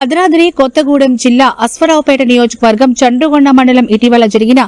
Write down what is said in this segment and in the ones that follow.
భద్రాద్రి కొత్తగూడెం జిల్లా అశ్వరావుపేట నియోజకవర్గం చండ్రుగొండ మండలం ఇటీవల జరిగిన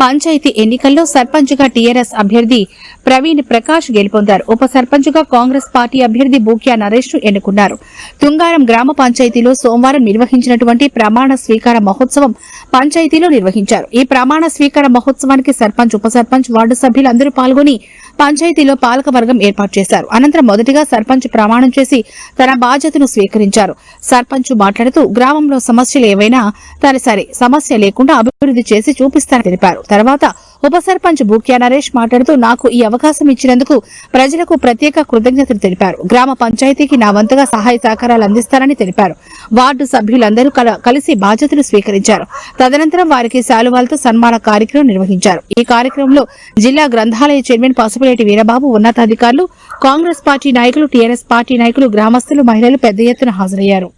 పంచాయతీ ఎన్నికల్లో సర్పంచ్గా టీఆర్ఎస్ అభ్యర్థి ప్రవీణ్ ప్రకాష్ గెలుపొందారు. ఉప సర్పంచ్గా కాంగ్రెస్ పార్టీ అభ్యర్థి బూక్యా నరేష్ను ఎన్నుకున్నారు. తుంగారం గ్రామ పంచాయతీలో సోమవారం నిర్వహించినటువంటి ప్రమాణ స్వీకార మహోత్సవం పంచాయతీలో నిర్వహించారు. ఈ ప్రమాణ స్వీకార మహోత్సవానికి సర్పంచ్ ఉప సర్పంచ్ వార్డు సభ్యులందరూ పాల్గొని పంచాయతీలో పాలకవర్గం ఏర్పాటు చేశారు. అనంతరం మొదటిగా సర్పంచ్ ప్రమాణం చేసి తన బాధ్యతను స్వీకరించారు. సర్పంచ్ మాట్లాడుతూ గ్రామంలో సమస్యలు ఏవైనా తన సరే సమస్య లేకుండా అభివృద్ధి చేసి చూపిస్తానని తెలిపారు. తర్వాత ఉప సర్పంచ్ బూక్యా నరేష్ మాట్లాడుతూ నాకు ఈ అవకాశం ఇచ్చినందుకు ప్రజలకు ప్రత్యేక కృతజ్ఞతలు తెలిపారు. గ్రామ పంచాయతీకి నా వంతుగా సహాయ సహకారాలు అందిస్తానని తెలిపారు. వార్డు సభ్యులందరూ కల- కలిసి బాధ్యతలు స్వీకరించారు. తదనంతరం వారికి శాలువాలతో సన్మాన కార్యక్రమం నిర్వహించారు. ఈ కార్యక్రమంలో జిల్లా గ్రంథాలయ చైర్మన్ పసుపులేటి వీరబాబు ఉన్నతాధికారులు కాంగ్రెస్ పార్టీ నాయకులు టీఆర్ఎస్ పార్టీ నాయకులు గ్రామస్తులు మహిళలు పెద్ద ఎత్తున హాజరయ్యారు.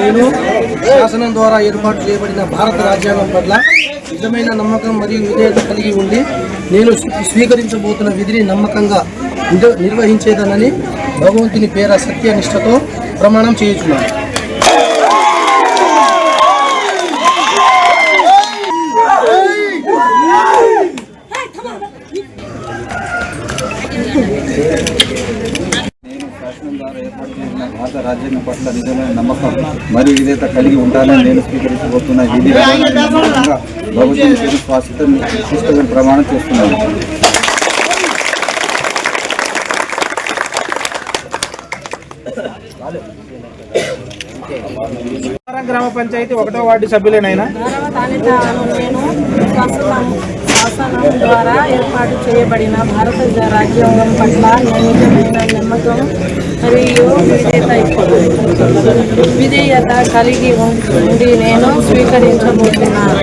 నేను శాసనం ద్వారా ఏర్పాటు చేయబడిన భారత రాజ్యాంగం పట్ల నిజమైన నమ్మకం మరియు విధేయత కలిగి ఉండి నేను స్వీకరించబోతున్న విధిని నమ్మకంగా నిర్వహించేదనని భగవంతుని పేర సత్యనిష్టతో ప్రమాణం చేయుచున్నాను. నేను శాసనం ద్వారా ఏర్పాటు చేసిన భారత రాజ్యాంగం పట్ల నిజమైన నమ్మకం మరియు విధేయత కలిగి ఉంటానని నేను స్వీకరించబోతున్న ఇది విధానాలను నమ్మకంగా భవిష్యత్తు స్వాస్థ్యం పుస్తకం ప్రమాణం చేస్తున్నాను గ్రామ పంచాయతీ ఒకటో వార్డు సభ్యులేనైనా శాసనం ద్వారా ఏర్పాటు చేయబడిన భారత రాజ్యాంగం పట్ల నియమితమైన నమ్మకం మరియు విధేయత విధేయత కలిగి ఉండి నేను స్వీకరించబోతున్నాను